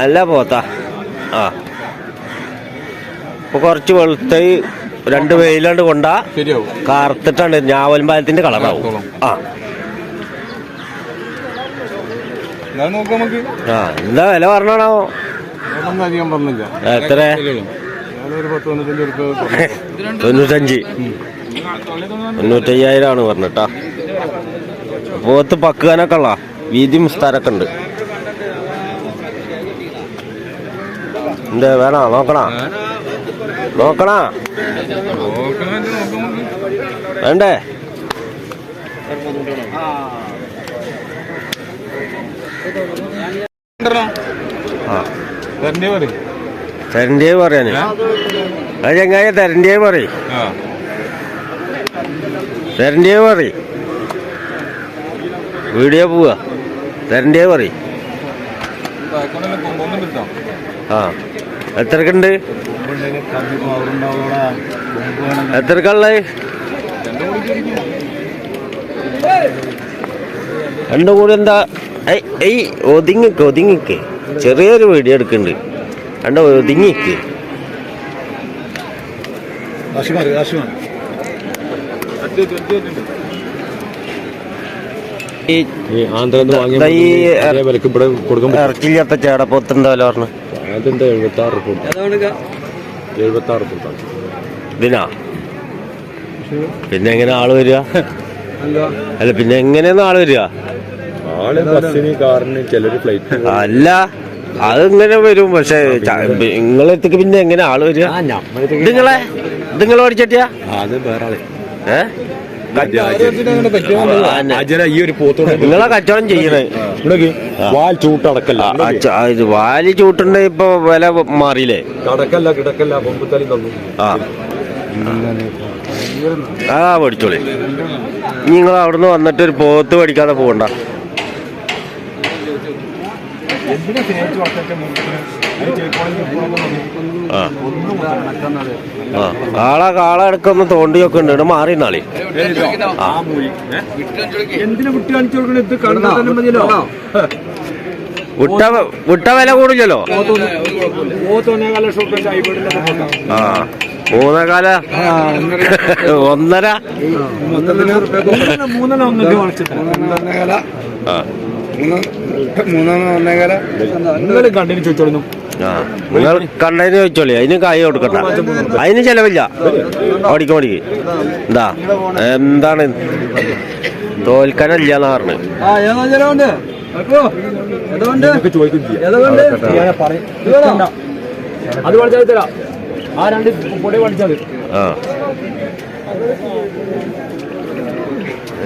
അല്ല പോത്ത. ആ. ഇപ്പൊ കുറച്ച് വെളുത്ത രണ്ട് വെയിലാണ്ട് കൊണ്ടാ കറുത്തിട്ടാണ് ഞാവൽമ്പാലത്തിന്റെ കളറാവും ആ. ആ എന്താ വില പറഞ്ഞാണോ? എത്ര തൊണ്ണൂറ്റഞ്ച് തൊണ്ണൂറ്റയ്യായിരമാണ് പറഞ്ഞിട്ടാ. പോത്ത് പക്കുകാനൊക്കെ ഉള്ള വീതിയും സ്ഥലമൊക്കെ ഉണ്ട്. എന്താ വേണോ? നോക്കണോ? നോക്കണോ? വേണ്ടേ? തരണ്ടേ പറയാന് അത് ചങ്ങായ തരണ്ടേ പറയും. തരണ്ടേ പറയും. വീഡിയോ പോവാ. തരണ്ടേ പറയും. ആ എത്രക്കുണ്ട് എത്രക്കുള്ളത് രണ്ടും കൂടി എന്താ? ഏയ് ഒതുങ്ങിക്ക് ഒതുങ്ങിക്ക്. ചെറിയൊരു വീഡിയോ എടുക്കുന്നുണ്ട്. രണ്ടോ ഒതുങ്ങിക്ക്. ആന്ധ്രന്ന് ദാ ഈ വാങ്ങിയ വിലക്ക് ഇവിടെ കൊടുക്കാൻ ഇറച്ചില്ലാത്ത ചേടപ്പൊത്തിന്റെ വില പറഞ്ഞു? അതെന്താ എഴുപത്തി ആറ് റിപ്പോർട്ട് എഴുപത്തി ആറ് റിപ്പോർട്ടാണ്. ഇതിനാ? പിന്നെ എങ്ങനെ ആൾ വരിക? അല്ല. പിന്നെ എങ്ങനെയാണ് ആൾ വരിക? അല്ല അത് ഇങ്ങനെ വരും. പക്ഷെ നിങ്ങളെത്തേക്ക് പിന്നെ എങ്ങനെ ആൾ വരിക? നിങ്ങളെ നിങ്ങളെ പഠിച്ചട്ടിയാ അത് വേറെ ആൾ. ഏ? അജന ഈ ഒരു പോത്തോടെ നിങ്ങളെ കച്ചവടം ചെയ്യണേ. വാൽ ചൂട്ടടക്കല്ല വാൽ ആ, ഇത് വാലി ചൂട്ടുണ്ട് ഇപ്പൊ വില മാറിയില്ലേ? കടക്കല്ല കിടക്കല്ല പൊമ്പുത്തലി തന്നു. ആ. ആ പഠിച്ചോളി നിങ്ങൾ അവിടുന്ന് വന്നിട്ട് ഒരു പോത്ത് പഠിക്കാതെ പോകണ്ട. ആ. ആ. കാള കാള ഇടക്കൊന്ന് തോണ്ടി ഒക്കെ ഉണ്ട്. ഇവിടെ മാറി നാളെ എന്തിനാ കുട്ടി കാണിച്ചു കൊടുക്കണേ? ഇത് കണ്ടാൽ തന്നെ മതിയല്ലോ. വിട്ട വിട്ട വില കൂടില്ലല്ലോ ആ. മൂന്നേകാല? ഒന്നര? മൂന്നര ഒന്നര മൂന്നാണ് ഒന്നേകാല നിങ്ങൾ കണ്ടിന് ചോദിച്ചോളുന്നു നിങ്ങൾ കണ്ടതിന് ചോദിച്ചോളി അതിന് കായ് കൊടുക്കണ്ട. അതിന് ചെലവില്ല. ഓടിക്കും ഓടിക്ക്. എന്താ എന്താണ്? തോൽക്കാനല്ല എന്നാ പറഞ്ഞു. ആ ഏതാ ജലമുണ്ട് അത് പഠിച്ചാൽ തരാം. ആ രണ്ട് പൊടി പഠിച്ചാൽ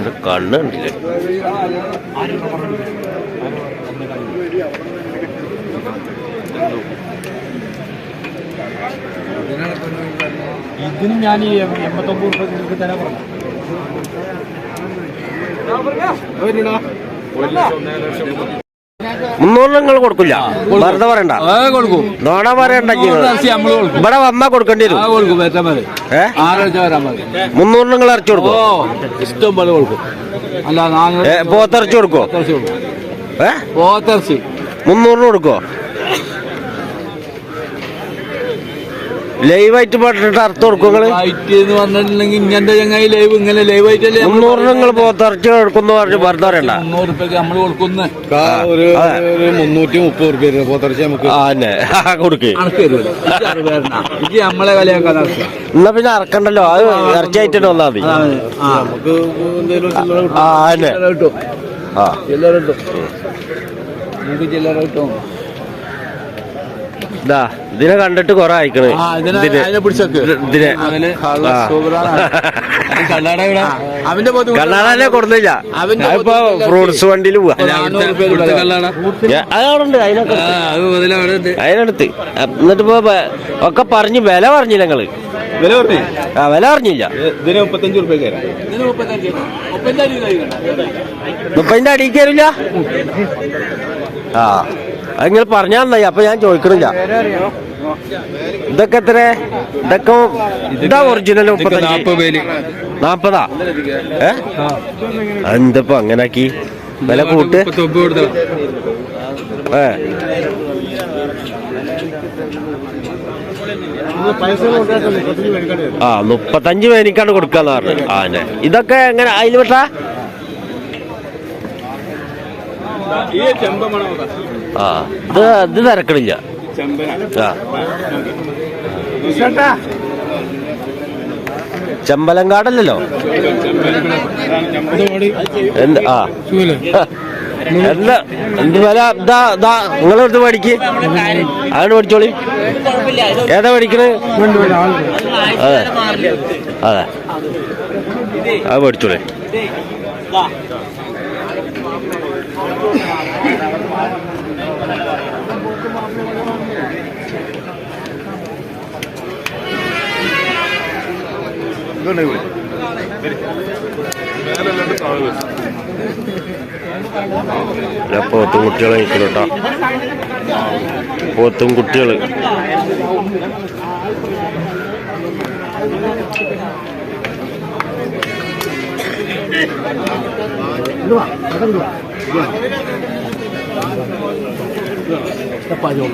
ആ ഇത് കണ്ണ് ഇതിന് ഞാൻ ഈ എൺപത്തൊമ്പത് റുപ്യ തരാൻ പറഞ്ഞു. മുന്നൂറ് നിങ്ങൾ കൊടുക്കില്ല വെറുതെ പറയണ്ട. നോണ പറയണ്ട ഇവിടെ വന്നാ കൊടുക്കേണ്ടി വരും മുന്നൂറ് നിങ്ങൾ ഇറച്ചി കൊടുക്കും? ഇഷ്ടം പോലെ കൊടുക്കും. അല്ല നാനൂറ് ഏ പോത്തിറച്ചി കൊടുക്കോ? പോത്തിറച്ചി കൊടുക്കും. ഏ? പോത്തിറച്ചി. മുന്നൂറിന് കൊടുക്കോ? ലൈവായിട്ട് പാട്ടിട്ട് അർത്ഥം കൊടുക്കും നിങ്ങൾ ലൈറ്റ് എന്ന് പറഞ്ഞിട്ടുണ്ടെങ്കിൽ ഇങ്ങനത്തെ ചങ്ങായി ലൈവ് ഇങ്ങനെ ലൈവായിട്ടല്ലേ മുന്നൂറിന് നിങ്ങൾ പോത്തിറച്ചി കൊടുക്കുന്നു പറഞ്ഞ് വെറുതെ പറയണ്ട. മുന്നൂറ് റുപ്യക്ക് നമ്മൾ കൊടുക്കുന്ന ഒരു അതെ. ഒരു മുന്നൂറ്റി മുപ്പത് റുപ്യ പോത്തറച്ചി നമുക്ക്. കൊടുക്ക്. നമ്മളെ എന്നാ പിന്നെ അറക്കണ്ടല്ലോ? അത് ഇറച്ചി ആയിട്ട് വന്നാ മതി. ആ. നമുക്ക് കിട്ടും. ആ ചില്ലറ കിട്ടും. ആ. ചില്ലറ കിട്ടും. നിങ്ങൾക്ക് ചില്ലറ കിട്ടും. ഇതാ ഇതിനെ കണ്ടിട്ട് കൊറേ അയക്കണേ ഇതിനെ കൊടുന്നില്ല. അവന്റെ ഇപ്പൊ ഫ്രൂട്ട്സ് വണ്ടിയിൽ പോവാ. അതവിടെ അതിനടുത്ത്. എന്നിട്ട് ഇപ്പൊ ഒക്കെ പറഞ്ഞു വില പറഞ്ഞില്ല ഞങ്ങൾ. വില പറഞ്ഞു? ആ വില പറഞ്ഞില്ല. ഇതിന് മുപ്പത്തഞ്ച് റുപ്യ മുപ്പതിന്റെ അടിയിൽ കയറില്ല? ആ. അത് നിങ്ങൾ പറഞ്ഞാ നന്നായി. അപ്പൊ ഞാൻ ചോദിക്കണില്ല. ഇതൊക്കെ എത്ര ഇതൊക്കെ ഇതാ ഒറിജിനൽ നാപ്പതാ ഏ? എന്തപ്പോ അങ്ങനാക്കി? വില കൂട്ട്? ഏ. ആ മുപ്പത്തഞ്ച് പേനിക്കാണ് കൊടുക്കാന്ന് പറഞ്ഞു ആ ഇതൊക്കെ എങ്ങനെ? അതിൽ വിട്ടാ ആ ഇത് ഇത് തിരക്കണില്ല. ആ. ചെമ്പലങ്കാടല്ലല്ലോ എന്ത് ആ. എന്താ എന്ത് വില? ഇതാ ഇതാ നിങ്ങളെടുത്ത് പഠിക്ക് ആണ് പഠിച്ചോളി ഏതാ പഠിക്കണത് അതെ. അതെ. അത് ഇതുകൊണ്ട് വിളിച്ചു പോത്തും കുട്ടികളെ നിൽക്കണോട്ടാ പോത്തും കുട്ടികൾ. പാചകം.